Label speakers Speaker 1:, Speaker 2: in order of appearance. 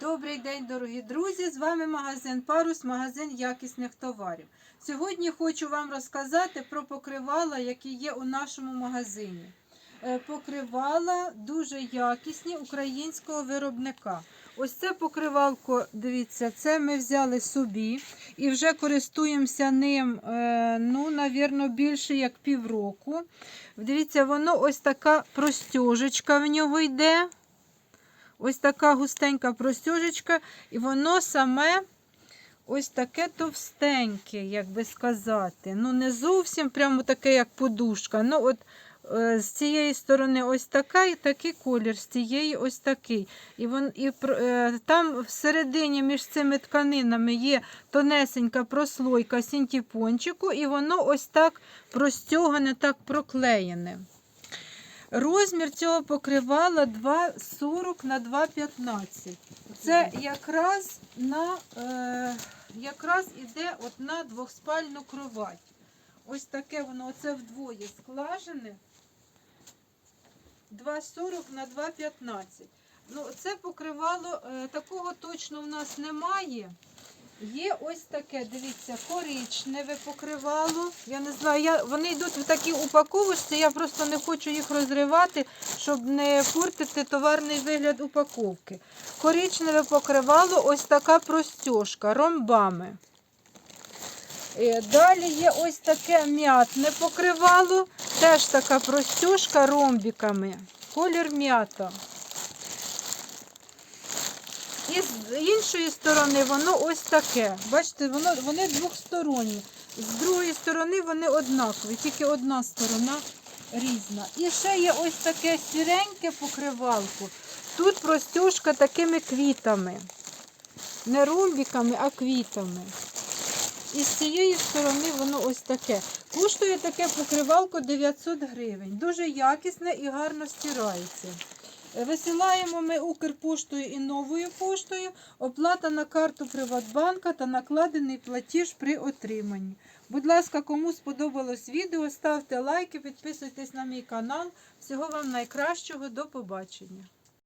Speaker 1: Добрий день, дорогі друзі! З вами магазин Парус, магазин якісних товарів. Сьогодні хочу вам розказати про покривала, які є у нашому магазині. Е, Покривала дуже якісні українського виробника. Ось це покривалко, дивіться, це ми взяли собі і вже користуємося ним, е, ну, навірно, більше як півроку. Дивіться, воно ось така простюжечка в нього йде. Ось така густенька простюжечка, і воно саме ось таке товстеньке, як би сказати. Ну, не зовсім прямо таке, як подушка. Ну, от е, з цієї сторони ось така, і такий колір, з цієї ось такий. І, вон, і е, там всередині між цими тканинами є тонесенька прослойка синтепончику, і воно ось так простягане, так проклеєне. Розмір цього покривала 2,40 на 2,15. Це якраз на е, якраз іде от на двохспальну кровать. Ось таке воно оце вдвоє складене. 2,40 на 2,15. Ну, це покривало, е, такого точно в нас немає. Є ось таке, дивіться, коричневе покривало. Я не знаю, я, вони йдуть в такій упаковочці, я просто не хочу їх розривати, щоб не портити товарний вигляд упаковки. Коричневе покривало, ось така простьошка, ромбами. Е, Далі є ось таке м'ятне покривало, теж така простьошка ромбіками. Колір м'ята. І з іншої сторони воно ось таке. Бачите, воно, вони двохсторонні. З другої сторони вони однакові, тільки одна сторона різна. І ще є ось таке сіреньке покривалко. Тут простюшка такими квітами. Не ромбіками, а квітами. І з цієї сторони воно ось таке. Коштує таке покривалко 900 гривень. Дуже якісне і гарно стирається. Висилаємо ми Укрпоштою і новою поштою. Оплата на карту Приватбанка та накладений платіж при отриманні. Будь ласка, кому сподобалось відео, ставте лайки, підписуйтесь на мій канал. Всього вам найкращого, до побачення.